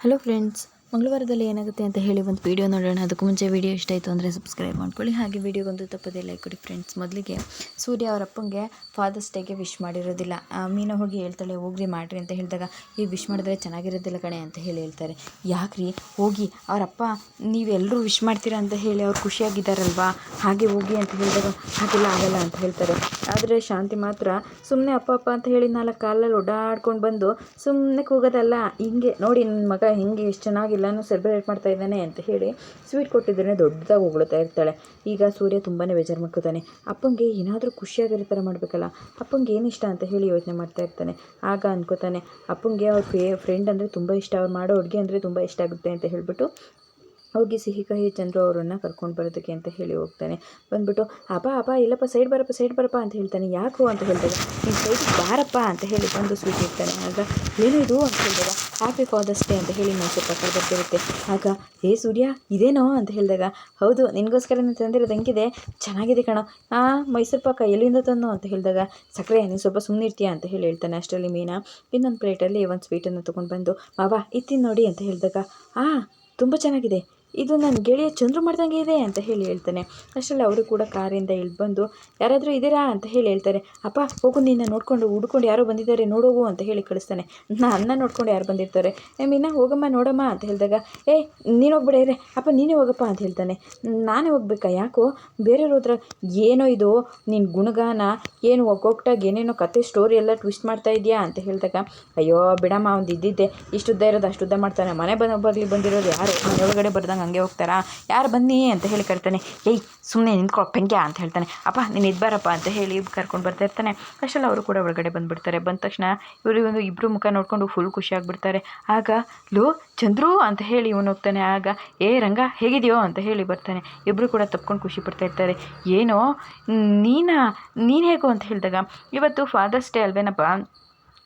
Hello friends ಮಂಗಳವಾರದಲ್ಲಿ ಏನಾಗುತ್ತೆ ಅಂತ ಹೇಳಿ ಒಂದು ವೀಡಿಯೋ ನೋಡೋಣ. ಅದಕ್ಕೂ ಮುಂಚೆ ವೀಡಿಯೋ ಇಷ್ಟ ಆಯಿತು ಅಂದರೆ ಸಬ್ಸ್ಕ್ರೈಬ್ ಮಾಡ್ಕೊಳ್ಳಿ. ಹಾಗೆ ವೀಡಿಯೋಗೊಂದು ತಪ್ಪದೇ ಲೈಕ್ ಕೊಡಿ ಫ್ರೆಂಡ್ಸ್ ಮೊದಲಿಗೆ ಸೂರ್ಯ ಅವರ ಅಪ್ಪಂಗೆ ಫಾದರ್ಸ್ ಡೇಗೆ ವಿಶ್ ಮಾಡಿರೋದಿಲ್ಲ. ಮೀನ ಹೋಗಿ ಹೇಳ್ತಾಳೆ, ಹೋಗ್ರಿ ಮಾಡಿರಿ ಅಂತ ಹೇಳಿದಾಗ, ಈ ವಿಶ್ ಮಾಡಿದ್ರೆ ಚೆನ್ನಾಗಿರೋದಿಲ್ಲ ಕಣೆ ಅಂತ ಹೇಳಿ ಹೇಳ್ತಾರೆ. ಯಾಕ್ರಿ? ಹೋಗಿ ಅವರಪ್ಪ ನೀವೆಲ್ಲರೂ ವಿಶ್ ಮಾಡ್ತೀರಾ ಅಂತ ಹೇಳಿ ಅವ್ರು ಖುಷಿಯಾಗಿದ್ದಾರಲ್ವಾ? ಹಾಗೆ ಹೋಗಿ ಅಂತ ಹೇಳಿದಾಗ, ಹಾಗೆಲ್ಲ ಆಗಲ್ಲ ಅಂತ ಹೇಳ್ತಾರೆ. ಆದರೆ ಶಾಂತಿ ಮಾತ್ರ ಸುಮ್ಮನೆ ಅಪ್ಪ ಅಪ್ಪ ಅಂತ ಹೇಳಿ ನಾಲ್ಕು ಕಾಲಲ್ಲಿ ಓಡಾಡ್ಕೊಂಡು ಬಂದು ಸುಮ್ಮನೆ ಕೂಗೋದಲ್ಲ. ಹಿಂಗೆ, ನೋಡಿ ನನ್ನ ಮಗ, ಹೆಂಗೆ ಎಷ್ಟು ಚೆನ್ನಾಗಿ ಎಲ್ಲನೂ ಸೆಲೆಬ್ರೇಟ್ ಮಾಡ್ತಾ ಇದ್ದಾನೆ ಅಂತ ಹೇಳಿ ಸ್ವೀಟ್ ಕೊಟ್ಟಿದ್ರೆ ದೊಡ್ಡದಾಗಿ ಹೊಗಳ್ತಾ ಇರ್ತಾಳೆ. ಈಗ ಸೂರ್ಯ ತುಂಬಾ ಬೇಜಾರು ಮಾಡ್ಕೋತಾನೆ. ಅಪ್ಪಂಗೆ ಏನಾದರೂ ಖುಷಿಯಾಗಿರೋ ಥರ ಮಾಡಬೇಕಲ್ಲ? ಅಪ್ಪಂಗೆ ಏನು ಇಷ್ಟ ಅಂತ ಹೇಳಿ ಯೋಚನೆ ಮಾಡ್ತಾ ಇರ್ತಾನೆ. ಆಗ ಅನ್ಕೋತಾನೆ, ಅಪ್ಪಂಗೆ ಅವ್ರ ಫ್ರೆಂಡ್ ಅಂದರೆ ತುಂಬ ಇಷ್ಟ, ಅವ್ರು ಮಾಡೋ ಅಡುಗೆ ಅಂದರೆ ತುಂಬ ಇಷ್ಟ ಆಗುತ್ತೆ ಅಂತ ಹೇಳಿಬಿಟ್ಟು ಹೋಗಿ ಸಿಹಿ ಕಹಿ ಚಂದ್ರು ಅವರನ್ನು ಕರ್ಕೊಂಡು ಬರೋದಕ್ಕೆ ಅಂತ ಹೇಳಿ ಹೋಗ್ತಾನೆ. ಬಂದ್ಬಿಟ್ಟು, ಅಪ್ಪ ಅಪ್ಪ, ಇಲ್ಲಪ್ಪ, ಸೈಡ್ ಬರಪ್ಪ ಸೈಡ್ ಬರಪ್ಪ ಅಂತ ಹೇಳ್ತಾನೆ. ಯಾಕೋ ಅಂತ ಹೇಳ್ತಾರೆ ನೀನು ಸೈಡ್ ಬಾರಪ್ಪ ಅಂತ ಹೇಳಿ ಬಂದು ಸ್ವೀಟ್ ಇರ್ತಾನೆ ಆಗ ಏನಿದು ಅಂತ ಹೇಳಿದಾಗ ಹ್ಯಾಪಿ ಫಾದರ್ಸ್ ಡೇ ಅಂತ ಹೇಳಿ ಮೈಸೂರು ಪಕ್ಕ ಬರ್ತಿರುತ್ತೆ. ಆಗ, ಏ ಸೂರ್ಯ, ಇದೇನೋ ಅಂತ ಹೇಳಿದಾಗ, ಹೌದು ನಿನಗೋಸ್ಕರ ತಂದಿರೋದು ಹೆಂಗಿದೆ. ಚೆನ್ನಾಗಿದೆ ಕಣ. ಆ, ಮೈಸೂರು ಪಾಕ ಎಲ್ಲಿಂದ ತಂದು ಅಂತ ಹೇಳಿದಾಗ, ಸಕ್ಕರೆ, ನೀನು ಸ್ವಲ್ಪ ಸುಮ್ಮನೆ ಇರ್ತೀಯಾ ಅಂತ ಹೇಳಿ ಹೇಳ್ತಾನೆ ಅಷ್ಟರಲ್ಲಿ ಮೀನಾ. ಇನ್ನೊಂದು ಪ್ಲೇಟಲ್ಲಿ ಒಂದು ಸ್ವೀಟನ್ನು ತೊಗೊಂಡು ಬಂದು, ಮಾವ ಇತ್ತಿನ ನೋಡಿ ಅಂತ ಹೇಳಿದಾಗ, ಆ, ತುಂಬ ಚೆನ್ನಾಗಿದೆ. ಇದು ನನ್ನ ಗೆಳೆಯ ಚಂದ್ರು ಮಾಡ್ದಂಗೆ ಇದೆ ಅಂತ ಹೇಳಿ ಹೇಳ್ತಾನೆ. ಅಷ್ಟರಲ್ಲಿ ಅವರು ಕೂಡ ಕಾರಿಂದ ಇಳಿದು ಬಂದು, ಯಾರಾದರೂ ಇದ್ದೀರಾ? ಅಂತ ಹೇಳಿ ಹೇಳ್ತಾರೆ. ಅಪ್ಪ, ಹೋಗು, ನಿನ್ನ ನೋಡ್ಕೊಂಡು ಹುಡ್ಕೊಂಡು ಯಾರೋ ಬಂದಿದ್ದಾರೆ, ನೋಡೋಗು, ಅಂತ ಹೇಳಿ ಕಳಿಸ್ತಾನೆ. ನನ್ನ ನೋಡ್ಕೊಂಡು ಯಾರು ಬಂದಿರ್ತಾರೆ? ಮೀನಾ, ಹೋಗಮ್ಮ, ನೋಡಮ್ಮ, ಅಂತ ಹೇಳಿದಾಗ, ಏ, ನೀನು ಹೋಗ್ಬಿಡೇ ಅಪ್ಪ, ನೀನೇ ಹೋಗಪ್ಪ, ಅಂತ ಹೇಳ್ತಾನೆ. ನಾನೇ ಹೋಗ್ಬೇಕಾ? ಯಾಕೋ? ಬೇರೆಯವ್ರ ಹತ್ರ ಏನೋ ಇದು? ನಿನ್ನ ಗುಣಗಾನ, ಏನು ಒಗ್ಗೊಗ್ಟಾಗ ಏನೇನೋ ಕತೆ ಸ್ಟೋರಿ ಎಲ್ಲ ಟ್ವಿಸ್ಟ್ ಮಾಡ್ತಾ ಇದೆಯಾ? ಅಂತ ಹೇಳಿದಾಗ, ಅಯ್ಯೋ, ಬಿಡಮ್ಮ ಒಂದು ಇದ್ದಿದ್ದೆ. ಇಷ್ಟುದ್ದ ಇರೋದು ಅಷ್ಟುದ್ದ ಮಾಡ್ತಾನೆ. ಮನೆ ಬಂದ ಬಂದಿರೋದು ಯಾರು? ಮನೆ ಒಳಗಡೆ ಬರ್ದಂಗೆ ಹಂಗೆ ಹೋಗ್ತಾರಾ? ಯಾರು ಬನ್ನಿ ಅಂತ ಹೇಳಿ ಕರಿತಾನೆ. ಏಯ್ ಸುಮ್ಮನೆ ನಿಂತ್ಕೊ ಪೆಂಕ್ಯ ಅಂತ ಹೇಳ್ತಾನೆ. ಅಪ್ಪ, ನೀನು ಇದು ಬಾರಪ್ಪ ಅಂತ ಹೇಳಿ ಕರ್ಕೊಂಡು ಬರ್ತಾ ಇರ್ತಾನೆ. ಅಷ್ಟರಲ್ಲಿ ಅವರು ಕೂಡ ಒಳಗಡೆ ಬಂದುಬಿಡ್ತಾರೆ. ಬಂದ ತಕ್ಷಣ ಇವರಿಗೊಂದು ಇಬ್ಬರು ಮುಖ ನೋಡಿಕೊಂಡು ಫುಲ್ ಖುಷಿಯಾಗಿಬಿಡ್ತಾರೆ. ಆಗ, ಲೋ, ಚಂದ್ರು ಅಂತ ಹೇಳಿ ಇವನು ಹೋಗ್ತಾನೆ. ಆಗ, ಏ, ರಂಗ, ಹೇಗಿದೆಯೋ ಅಂತ ಹೇಳಿ ಬರ್ತಾನೆ. ಇಬ್ಬರು ಕೂಡ ತಪ್ಕೊಂಡು ಖುಷಿ ಪಡ್ತಾ ಇರ್ತಾರೆ. ಏನೋ, ನೀನಾ, ನೀನು ಹೇಗೋ ಅಂತ ಹೇಳಿದಾಗ, ಇವತ್ತು ಫಾದರ್ಸ್ ಡೇ ಅಲ್ವೇನಪ್ಪ?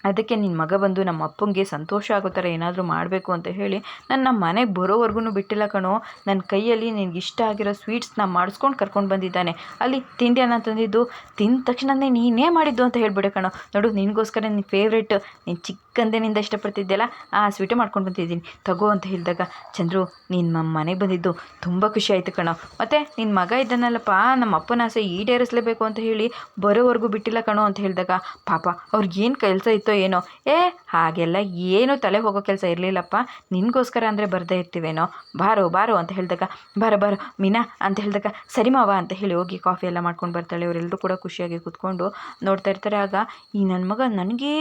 ಅದಕ್ಕೆ ನಿನ್ನ ಮಗ ಬಂದು ನಮ್ಮ ಅಪ್ಪಂಗೆ ಸಂತೋಷ ಆಗೋ ಥರ ಏನಾದರೂ ಮಾಡಬೇಕು ಅಂತ ಹೇಳಿ ನನ್ನ ಮನೆಗೆ ಬರೋವರೆಗೂ ಬಿಟ್ಟಿಲ್ಲ ಕಣೋ. ನನ್ನ ಕೈಯಲ್ಲಿ ನಿನಗೆ ಇಷ್ಟ ಆಗಿರೋ ಸ್ವೀಟ್ಸ್ನ ಮಾಡಿಸ್ಕೊಂಡು ಕರ್ಕೊಂಡು ಬಂದಿದ್ದಾನೆ. ಅಲ್ಲಿ ತಿಂಡಿ ಅನ್ನ ತಂದಿದ್ದು ತಿಂದ ತಕ್ಷಣನೇ ನೀನೇ ಮಾಡಿದ್ದು ಅಂತ ಹೇಳ್ಬಿಡೆ ಕಣೋ. ನೋಡು, ನಿನಗೋಸ್ಕರ ನಿನ್ನ ಫೇವ್ರೇಟ್ ನೀನು ಚಿಕ್ಕಂದಿನಿಂದ ಇಷ್ಟಪಡ್ತಿದ್ದೆಲ್ಲ ಆ ಸ್ವೀಟು ಮಾಡ್ಕೊಂಡು ಬಂದಿದ್ದೀನಿ. ತಗೋ ಅಂತ ಹೇಳಿದಾಗ, ಚಂದ್ರು, ನೀನು ಮನೆಗೆ ಬಂದಿದ್ದು ತುಂಬ ಖುಷಿ ಆಯಿತು ಕಣೋ. ಮತ್ತು ನಿನ್ನ ಮಗ ಇದ್ದಾನಲ್ಲಪ್ಪ, ನಮ್ಮ ಅಪ್ಪನ ಆಸೆ ಈಡೇರಿಸಲೇಬೇಕು ಅಂತ ಹೇಳಿ ಬರೋವರೆಗೂ ಬಿಟ್ಟಿಲ್ಲ ಕಣೋ ಅಂತ ಹೇಳಿದಾಗ, ಪಾಪ ಅವ್ರಿಗೇನು ಕೆಲಸ ಇತ್ತೋ ಏನೋ. ಏ, ಹಾಗೆಲ್ಲ ಏನೂ ತಲೆ ಹೋಗೋ ಕೆಲಸ ಇರಲಿಲ್ಲಪ್ಪ. ನಿನಗೋಸ್ಕರ ಅಂದರೆ ಬರದೇ ಇರ್ತೀವೇನೋ. ಬಾರೋ ಬಾರೋ ಅಂತ ಹೇಳಿದಾಗ, ಬಾರ, ಬಾರೋ, ಮೀನಾ ಅಂತ ಹೇಳಿದಾಗ, ಸರಿ ಮಾವ ಅಂತ ಹೇಳಿ ಹೋಗಿ ಕಾಫಿ ಎಲ್ಲ ಮಾಡ್ಕೊಂಡು ಬರ್ತಾಳೆ. ಅವರೆಲ್ಲರೂ ಕೂಡ ಖುಷಿಯಾಗಿ ಕೂತ್ಕೊಂಡು ನೋಡ್ತಾ ಇರ್ತಾರೆ. ಆಗ ಈ ನನ್ನ ಮಗ ನನಗೇ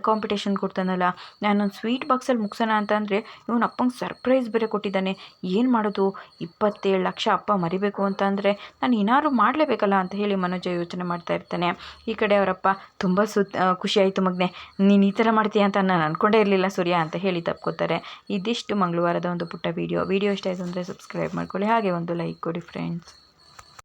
ಕಾಂಪಿಟೇಷನ್ ಕೊಡ್ತಾನಲ್ಲ. ನಾನೊಂದು ಸ್ವೀಟ್ ಬಾಕ್ಸಲ್ಲಿ ಮುಗಿಸೋಣ ಅಂತಂದರೆ ಇವನು ಅಪ್ಪಂಗೆ ಸರ್ಪ್ರೈಸ್ ಬೇರೆ ಕೊಟ್ಟಿದ್ದಾನೆ. ಏನು ಮಾಡೋದು? ಇಪ್ಪತ್ತೇಳು ಲಕ್ಷ ಅಪ್ಪ ಮರಿಬೇಕು ಅಂತಂದರೆ ನಾನು ಏನಾದ್ರು ಮಾಡಲೇಬೇಕಲ್ಲ ಅಂತ ಹೇಳಿ ಮನೋಜ ಯೋಚನೆ ಮಾಡ್ತಾ ಇರ್ತಾನೆ. ಈ ಕಡೆ ಅವರಪ್ಪ, ತುಂಬ ಸುತ್ ಖುಷಿಯಾಯಿತು ಮಗನೆ. ನೀನು ಈ ಥರ ಮಾಡ್ತೀಯ ಅಂತ ನಾನು ಅಂದ್ಕೊಂಡೇ ಇರಲಿಲ್ಲ ಸೂರ್ಯ ಅಂತ ಹೇಳಿ ತಪ್ಕೋತಾರೆ. ಇದಿಷ್ಟು ಮಂಗಳವಾರದ ಒಂದು ಪುಟ್ಟ ವೀಡಿಯೋ ವೀಡಿಯೋ ಇಷ್ಟ ಆಯಿತು ಅಂದರೆ ಸಬ್ಸ್ಕ್ರೈಬ್ ಮಾಡ್ಕೊಳ್ಳಿ. ಹಾಗೆ ಒಂದು ಲೈಕ್ ಕೊಡಿ ಫ್ರೆಂಡ್ಸ್